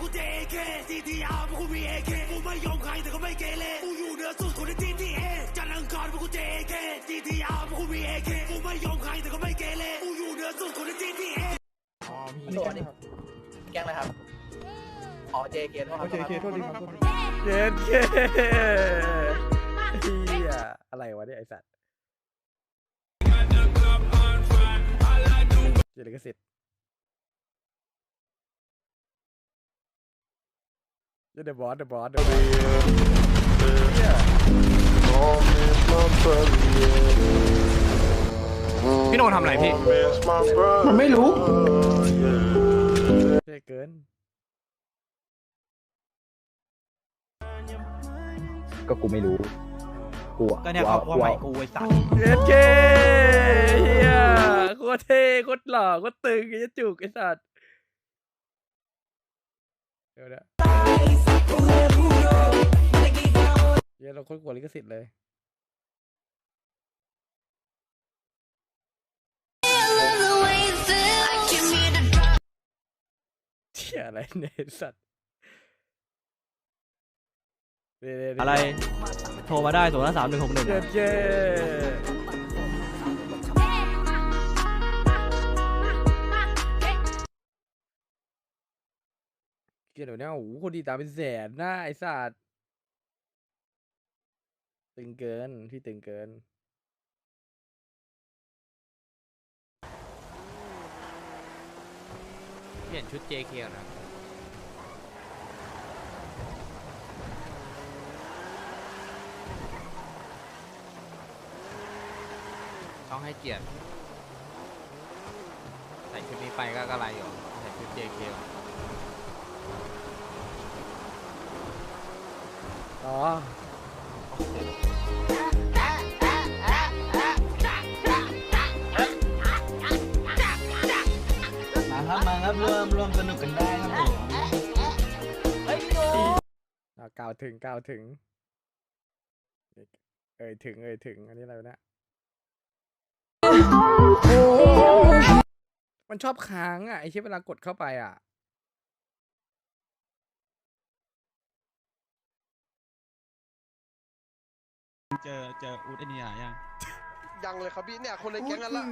กูเจเคซีทีอาร์พวกกูมีเอเคกูไม่ยอมใครแต่ก็ไม่เกเรกูอยู่เหนือสุดคนในทีทีเอจันทร์อังคารพวกกูเจเคซีทีอาร์พวกกูมีเอเคกูไม่ยอมใครแต่ก็ไม่เกเรกูอยู่เหนือสุดคนในทีทีเอโทษนี่แกล้งอะไรครับอ๋อ JK โทษครับโอเคเคโทษทีครับโทษทีเย็นเคเฮียอะไรวะเนี่ยไอสัตว์เจริญกสิทธิ์ เดี๋ยวบอสเดี๋ยวบอสเดี๋ยวบอสเฮียพี่โนทำอะไรพี่ มันไม่รู้ เท่เกินก็กูไม่รู้กูอะก็เนี่ยครอบครัวใหม่กูไอ้สัตว์เย็นเคเฮียโคตรเท่โคตรหล่อโคตรตึงไอ้จุกไอสัตว์เดี๋ยวนะ เฮียเราโคตรกลัวลิขสิทธิ์เลยเที่ยอะไรเนี่ยไอ้สัตว์เดี๋ยวๆๆอะไร โทรมาได้ศูนย์สามหนึ่งหกหนึ่งเย้เยเกี่ยวเนี่ยโอ้โหคนดีตามเป็นแสนหน้าไอ้สัตว์ตึงเกิน พี่ตึงเกิน เปลี่ยนชุด JK ก่อนนะต้องให้เกียรติใส่ชุดนี้ไปก็กระไรอยู่ใส่ชุด JK ก่อ อ๋อมาครับมาครับเริ่มร่วมสนุกกันได้ครับผมอะกล่าวถึงกล่าวถึง เอ่ยถึงเอ่ยถึงอันนี้อะไรวะเนะมันชอบค้างอะไอ้ที่เวลากดเข้าไปอะ เจอเจออูดเอเนียยังยังเลยครับพี่เนี่ยคนในแก๊งนั้นละ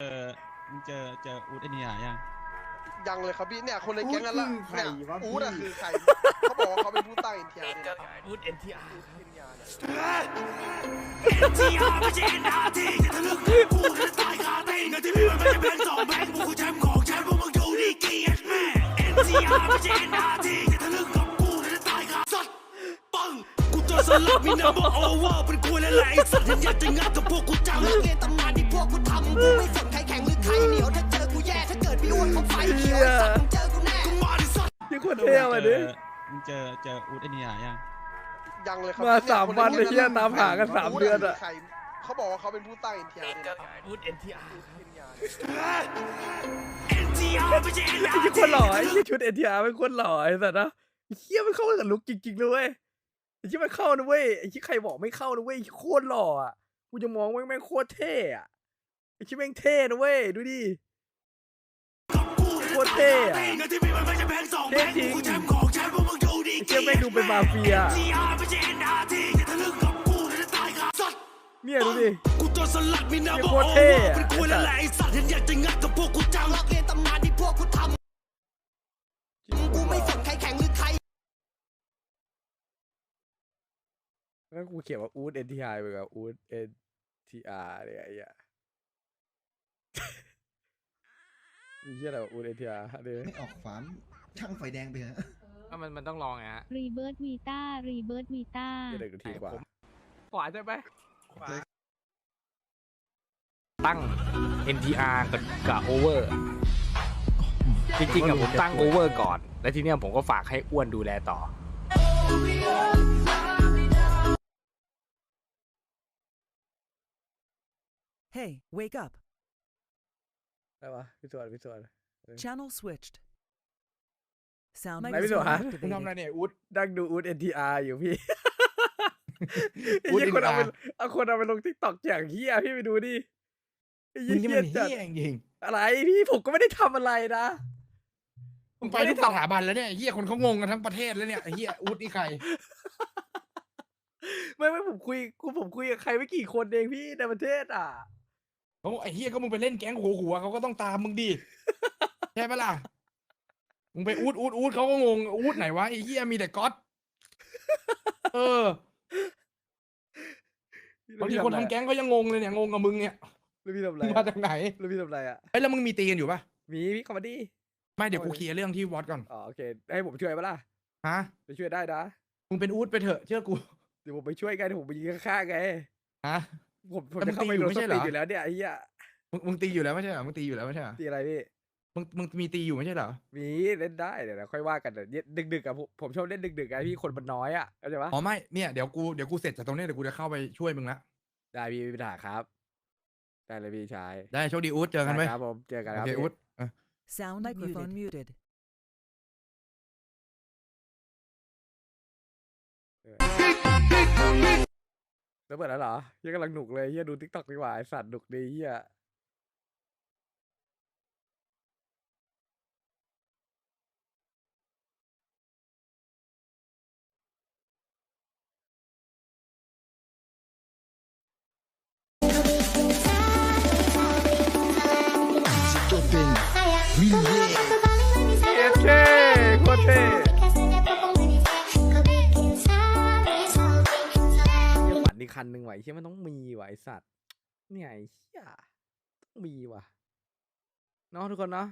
เออมึงเจอเจออูดเอเนียยังยังเลยครับพี่เนี่ยคนในแก๊งนั้นละอู๊ดคือใครเนี่ยวะอู๊ดอะพี่คือใครเขาบอกว่าเขาเป็นผู้ตั้งเอ็นทีอาร์เนี่ยอูด NTR ทีอาร์ไม่ใช่เอ็นอาร์ทีจะทะลึ่งกูจะตายคาตีเงินที่มีมันไม่ใช่แบงค์สองแบงค์พวกกูแชมป์ของแชมป์พวกมึงดูดีเกียรติแม่เอ็นทีอาร์ไม่ใช่เอ็นอาร์ทีจะทะลึ่งกั งกูเจอสลับมีนัมเบอร์โอเวอร์เป็นกูและแหละไอ้สัตว์ฉันอยากจะงัดกับพวกกูจังเรียนตำนานที่พวกกูทำกูไม่สนใครแข่งหรือใครเหนียวถ้าเจอกูแย่ถ้าเกิดพี่อ้วนเขาไฟเขียวไอ้สัตว์มึงเจอกูแน่กูมาดิสัตว์ยี่คนเท่อะเจดิอมึงเจอเจออูดเอเนียยังยังเลยครับมาพี่สามควันใแก๊ไอ้งเหี้ยตามหากันสามดเดือนอะคืใครเขาบอกว่าเขาเป็นผู้ตั้งเอ็นทีอาร์เนี่ยอูด NTR เอ็นทีอาร์ไม่ใช่เอ็นอาไอ้ร์ยี่คนหล่อไอ้ยี่ชุดเอ็นทีอาร์เป็นคนหล่อไอ้สัตว์นะไอ้เหี้ยมันเข้ากับลุคจริงๆเลยเว้ย ไอ้ที่มันเข้านะเว้ยไอ้ที่ใครบอกไม่เข้านะเว้ยโคตรหล่ออะกูจะมองว่าแม่งโคตรเท่อะไอ้ที่แม่งเท่นะเว้ยดูดิโคตรเท่อะเงินที่มีมันไม่ใช่แบงค์สองแบงค์เท่จริงกูแชมป์ขอไอ้เชี่แม่งดูเป็นมาเฟียเนี่ยดูดิกูเจอสลัดมีนัมเบอร์โอตรเป็นกูและไอสัตว์ฉันอยากจะงัดกับพวกกูจังลอกเรียนตำนานที่พวกกูทำ แล้วกูเขียนว่าอูดเอ็นทีอาร์ไปกับอูดเอ็นทีอาร์เนี่ยไอ้เหี้ยมีเหี้ยอะไรวะอูดเอ็นทีอาร์เดี๋ยวไม่ออกฝามช่างไฟแดงไปฮะก็มันมันต้องลองไงฮะรีเบิร์ดวีต้ารีเบิร์ดวีต้าเดี๋ยวเดี๋ยวทีกว่า ขวาใช่ไหมตั้ง NTR กับกับ over จริงๆอะผมตั้ง over ก่อน แล้วทีเนี้ยผมก็ฝากให้อ้วนดูแลต่อ Hey, wake up. ได้ปะพี่สวนพี่สวน Channel switched. Sound ไหนพี่สวนฮะ microphone คุณทำอะไร activated. เนี่ยอูดดังดูอูดเอ็นทีอาร์อยู่พี่ ไอ้อู๊ดเหี้ยคนเอาไป NTR เอาคนเอาไปลงทิกตอกอย่างเฮียพี่ไปดูดิไอ้มึเหี้งยนี่เหี้มัยนจัดเฮี้ยจริงอะไรพี่ผมก็ไม่ได้ทำอะไรนะมึงไปทุกสถาบันแล้วเนี่ยไอ้เฮียคนเขางงกันทั้งประเทศแล้วเนี่ยไอ้เฮียอูดนี่ใคร ไม่ไม่ผมคุยกูผมคุยกับใครไม่กี่คนเองพี่ในประเทศอะ เขาบอกไอ้เฮียก็มึงไปเล่นแก๊งหัวหัวเขาก็ต้องตามมึงดิใช่ปะล่ะมึงไปอูดอูดอูดเขาก็งงอูดไหนวะไอ้เฮียมีแต่ก๊อตเออบางทีคนทำแก๊งก็ยังงงเลยเนี่ยงงกับมึงเนี่ยแล้วพี่ทำอะไรมึงมาจากไหนแล้วพี่ทำอะไรอะเอ้ยแล้วมึงมีตีกันอยู่ปะมีพี่คอมเมดี้ไม่เดี๋ยวกูเคลียร์เรื่องที่วอตก่อนอ๋อโอเคให้ผมช่วยปะล่ะฮะไปช่วยได้นะมึงเป็นอูดไปเถอะเชื่อกูเดี๋ยวผมไปช่วยกันเดี๋ยวผมไปยิงข้างๆไงฮะ ผมผมแต่มึจะงเข้าตีไปอยู่โดนไม่สใช่เหรปีอดอยู่แล้วเนี่ยไอ้เหี้ยมึงมึงตีอยู่แล้วไม่ใช่เหรอมึงตีอยู่แล้วไม่ใช่เหรอตีอะไรพี่มึงมึงมีตีอยู่ไม่ใช่เหรอมีเล่นได้เดี๋ยวเราค่อยว่ากันเดี๋ยวดึกดึกๆอะผมผมชอบเล่นดึกดึกๆอะพี่คนมันน้อยอะเข้าใจปะอ๋อไม่เนี่ยเดี๋ยวกูเดี๋ยวกูเสร็จจากตรงเนี้ยเดี๋ยวกูจะเข้าไปช่วยมึงละได้พี่ไม่มีปัญหาครับ ได้เลยพี่ชายได้โชคดีอูดเจอกันไหมได้ครับผมเจอกันคโอรับเคพี่อูดเออ Sound microphone muted. แล้วเปิดแล้วเหรอเฮียกำลังหนุกเลยเฮียดูทิกตอกดีกว่าไอสัตว์หนุกดีเฮีย อีกคันหนึ่งไหวเฮียมันต้องมีไหวสัตว์ เนี่ยไอ้เฮียต้องมีว่ะเนาะทุกคนเนาะ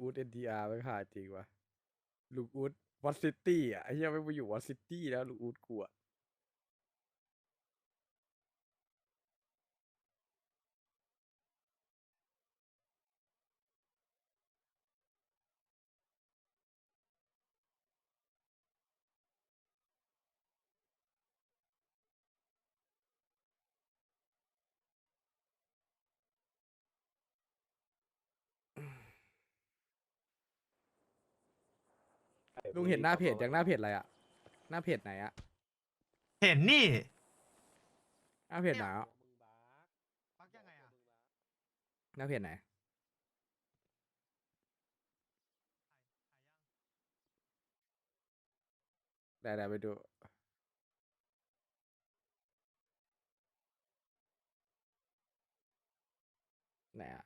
อูดเอ็นทีอาร์ไม่ขาดจริงวะลูกอูดวอตซิตี้อะไอ้เฮียไม่ไปอยู่วอตซิตี้แล้วลูกอูดกลัว ลุงเห็นหน้าเพจยังหน้าเพจอะไรอะหน้าเพจไหนอะเห็นนี่ หน้าเพจไหนอะหน้าเพจไหนได้ได้ไปดูไหนอะ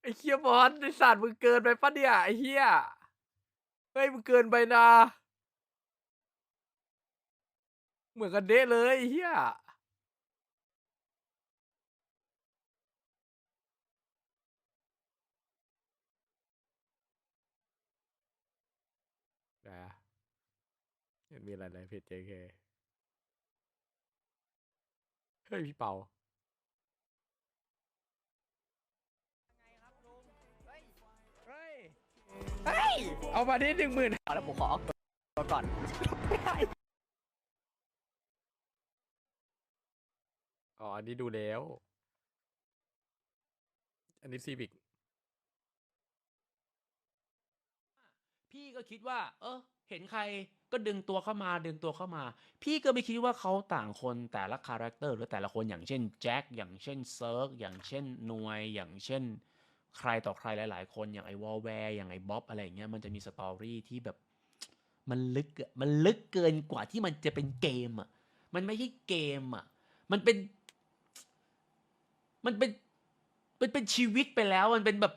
ไอ้เฮียบอสไอ้สัตว์มึงเกินไปปะเนี่ยไอ้เฮียเฮ้ยมึงเกินไปนะเหมือนกันเด้เลยไอ้เฮียนะเห็นมีอะไรในเพจ JK เฮ้ยพี่เปาเฮ้ยเฮ้ย เอามาที่หนึ่งหมื่นแล้วผมขอออกตัวก่อนอ๋อ อันนี้ดูแล้ว อันนี้ซีบิก พี่ก็คิดว่า เออ เห็นใคร ก็ดึงตัวเข้ามาดึงตัวเข้ามา พี่ก็ไม่คิดว่าเขาต่างคนแต่ละคาแรคเตอร์หรือแต่ละคนอย่างเช่นแจ็คอย่างเช่นเซิร์กอย่างเช่นนวยอย่างเช่น ใครต่อใครหลาย ๆ คนอย่างไอ้วอลแวร์อย่างไอ้บ๊อบอะไรอย่างเงี้ยมันจะมีสตอรี่ที่แบบมันลึกอะมันลึกเกินกว่าที่มันจะเป็นเกมอะมันไม่ใช่เกมอะมันเป็น มันเป็น มันเป็นชีวิตไปแล้วมันเป็นแบบ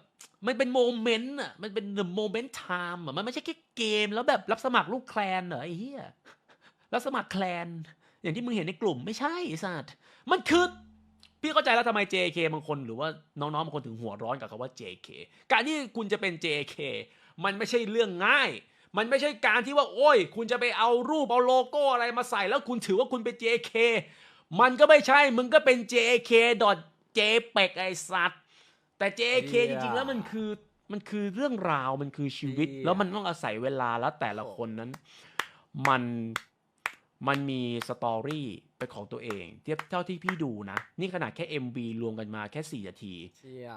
มันเป็นโมเมนต์อะมันเป็น the moment time อะมันไม่ใช่แค่เกมแล้วแบบรับสมัครลูกแคลนเหรอไอ้เหี้ยรับสมัครแคลน อย่างที่มึงเห็นในกลุ่มไม่ใช่สัตว์มันคือพี่เข้าใจแล้วทำไม JK บางคนหรือว่าน้องๆบางคนถึงหัวร้อนกับคำว่า JK การที่คุณจะเป็น JK มันไม่ใช่เรื่องง่าย มันไม่ใช่การที่ว่า โอ้ย คุณจะไปเอารูปเอาโลโก้อะไรมาใส่ แล้วคุณถือว่าคุณเป็น JK มันก็ไม่ใช่ มึงก็เป็น JK.jpeg ไอสัตว์ แต่ JK เหี้จยริงๆ แล้วมันคือมันคือเรื่องราวมันคือชีวิตเหี้ยแล้วมันต้องอาศัยเวลาแล้วแต่ละคนนั้น มันมันมีสตอรี่เป็นของตัวเองเทียบเท่าที่พี่ดูนะ นี่ขนาดแค่ MV รวมกันมาแค่ 4 นาที เชี่ย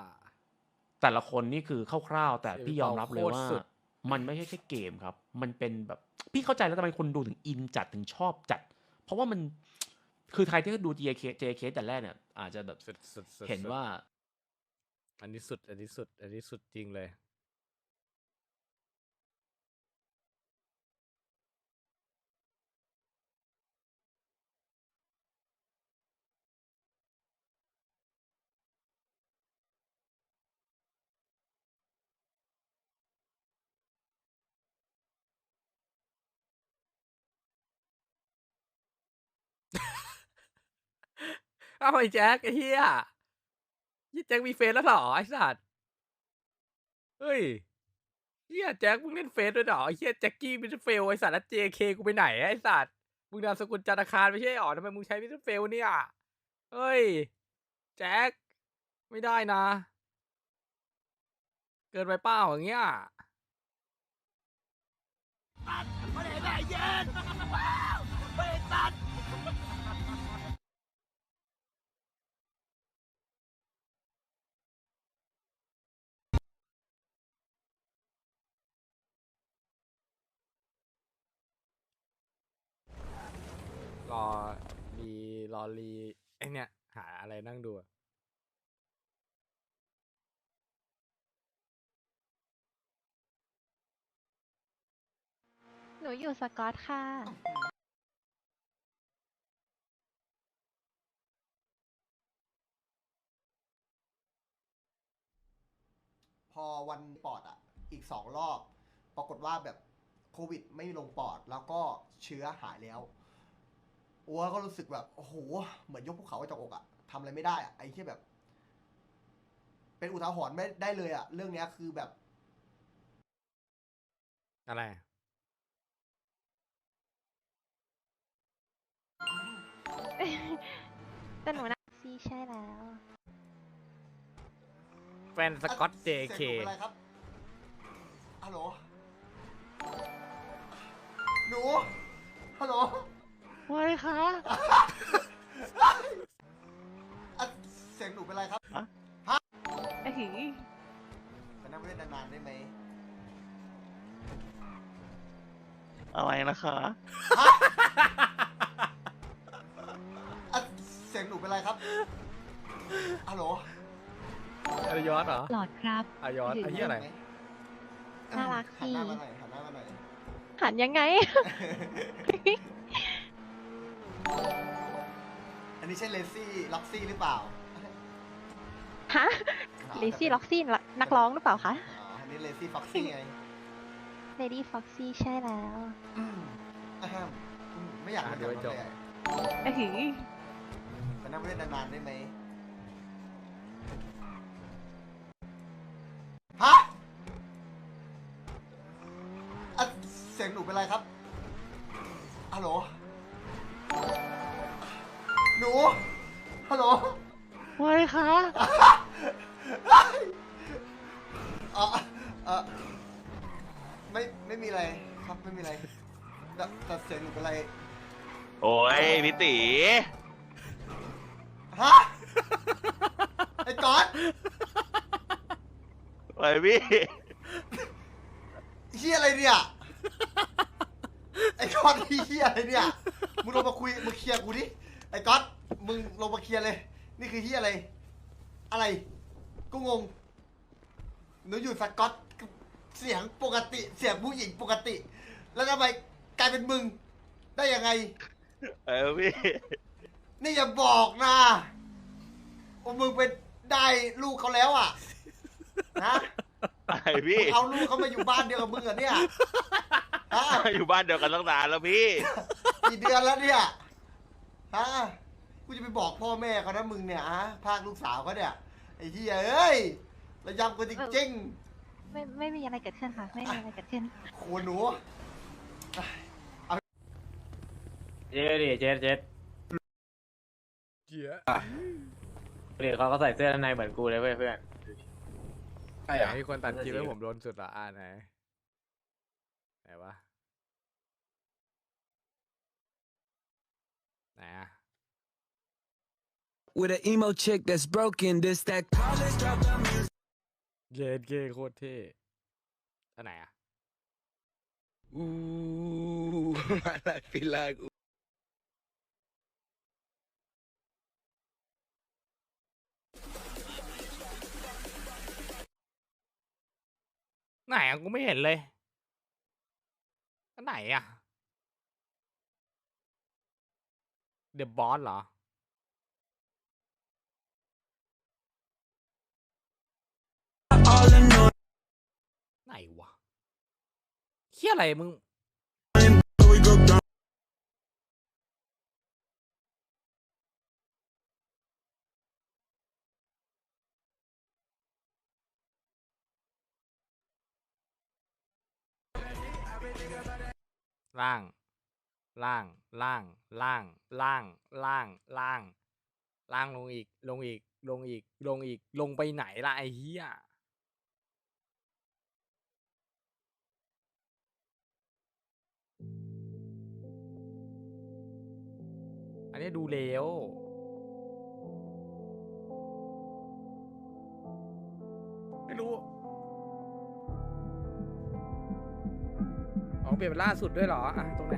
แต่ละคนนี่คือคร่าวๆ แต่เสียงพี่ยอมรับเลยโคตรว่าสุดมันไม่ใช่แค่เกมครับ มันเป็นแบบ พี่เข้าใจแล้วทำไมคนดูถึงอินจัดถึงชอบจัด เพราะว่ามัน คือใครที่ดู JK JK แต่แรกเนี่ย อาจจะแบบสุดสุดสุดเห็นสุดว่า อันนี้สุด อันนี้สุด อันนี้สุดจริงเลย อาไอ้แจ็คไอ้เฮียยี่แจ็คมีเฟซแล้วเหรอไอ้สัตว์เฮ้ยเฮียแจ็คมึงเล่นเฟซด้วยเหรอไอ้เฮียแจ็คกี้มิสเฟลไอ้สัตว์แล้วเจเคกูไปไหนไอ้สัตว์มึงนามสกุลจันทคารไม่ใช่หรอทำไมมึงใช้มิสเฟลเนี่ยเฮ้ยแจ็คไม่ได้นะ เกินไปเป้าอย่างเงี้ยร อรีรอรีไอเนี่ย หาอะไรนั่งดูอะหนูอยู่สกอตค่ะ พอวันปอดอะ อีกสองรอบ ปรากฏว่าแบบโควิดไม่ลงปอดแล้วก็เชื้อหายแล้ว อัวก็รู้สึกแบบโอ้โหเหมือนยกภูเขาออกจากอกอะทำอะไรไม่ได้อะไอ้ที่แบบ เป็นอุทาหรณ์ไม่ได้เลยอะเรื่องเนี้ยคือแบบ อะไร แต่หนูนะซีใช่แล้ว แฟนสกอตเจเสีเคยงหนูเป็นไรครับฮัลโหล หนู ฮัลโหล ว่าไงคะอะเสียงหนูเป็นไรครับไอ้หือไปนั่งเล่นนานๆได้ไหมอะไรนะคะ อะเสียงหนูเป็นไรครับฮัลโหลอายอดเหรอหลอดครับ อายอดไอ้เหี้ยอะไร น่ารักหันหน้าดีมาหน่อยหันหน้ามาหน่อย หันยังไง อันนี้ใช่เลซี่ล็อกซี่หรือเปล่าฮะลิซี่ล็อกซี่นักร้องหรือเปล่าคะ อ๋ออันนี้เลซี่ฟ็อกซี่ไงเลดี้ฟ็อกซี่ใช่แล้วอืมอะฮะอืมไม่อยากอะเล่นดูให้จบเลยอะไอ้หือไปนั่งเล่นนานๆได้ไหม ก๊อตโอ้ยพี่เฮียอะไรเนี่ย ไอ้ก๊อตเฮียอะไรเนี่ย มึงลงมาคุยมึงเคลียร์กูดิ ไอ้ก๊อตมึงลงมาเคลียร์เลย นี่คือเฮียอะไร อะไร กูงง หนูอยู่สกอตเสียงปกติ เสียงผู้หญิงปกติ แล้วทำไมกลายเป็นมึง ได้ยังไง เออพี่ นี่อย่าบอกนะว่ามึงเป็น ได้ลูกเขาแล้วอะนะอะไรมึพี่งเอาลูกเขามาอยู่บ้านเดียวกับมึงเหรอเนี่ยฮะอยู่บ้านเดียวกันตั้งนานแล้วพี่ กี่เดือนแล้วเนี่ยฮะกูจะไปบอกพ่อแม่เขานะมึงเนี่ยฮะพากลูกสาวเขาเนี่ยไอ้เหี้ยเอ้ยระยำกูจริงไม่ไม่มีอะไรเกิดขึ้นค่ะ ไม่มีอะไรเกิดขึ้นโหหนู เจ๊ดิเจ๊เจ๊เหี้ย ดิเขาก็ใส่เสื้อด้านในเหมือนกูเลยเว้ยเพื่อน ใช่อเหรยากอให้คนตัดคลิปให้นั่นสิผมโดนสุดละอ่านไหนไหนวะไหนอะ With an emo chick that's broken, this that college dropout music. เยดเกโคตรเท่อันไหนอะ Ooh, I feel like ไหนอะกูไม่เห็นเลยอันไหนอะเดอะบอสเหรอ ไหนวะเฮียอะไรมึง ล่าง ล่าง ล่าง ล่าง ล่าง ล่าง ล่าง ล่างลงอีก ลงอีก ลงอีก ลงอีก ลงไปไหนล่ะไอ้เหี้ยอันนี้ดูแล้วไม่รู้ อ๋อเปลี่ยนเป็นล่าสุดด้วยเหรอ อะ ตรงไหน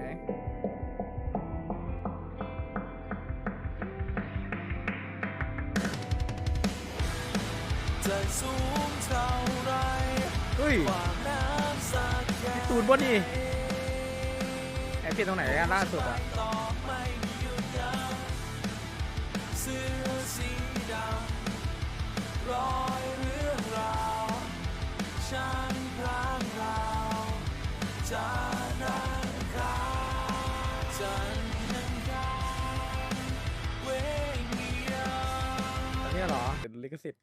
จะสูงเท่าไรเฮ้ยควาน้ำสักแค่พี่ตูนบ่นี่แอบเปลี่ยนตรงไหนกันล่าสุดอะต่อไม่หยุดยั้งเสื้อสีดำรอยเรื่องราวฉันพราง จะนั่งคาจันนั่งคาเวงียอันนี้เหรอเดี๋ยวลิขสิทธิ์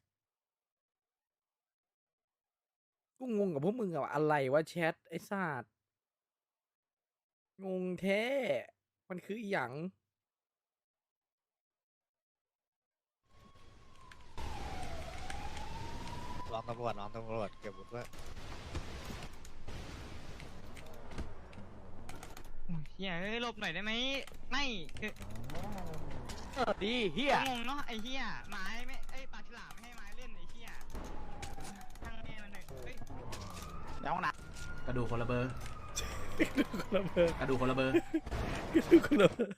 กูงงกับพวกมึงอะอะไรวะแชทไอ้ศาสตร์งงแท้ มันคืออหย่างร้องตำรวจร้องตำรวจเก็บบุตรด้ เฮียเอ้ยหลบหน่อยได้ไหมไม่คือเออดีเฮียงงเนาะไอ้เฮียไม้ไม่ไอ้ปลาฉลามไม่ให้ไม้เล่นไอ้เฮียทางแม่มันหน่อยเฮ้ยในห้องน้กระดูกคนละเบอร์คนละเบอร์ กระดูกคนละเบอร์คนละเบอร์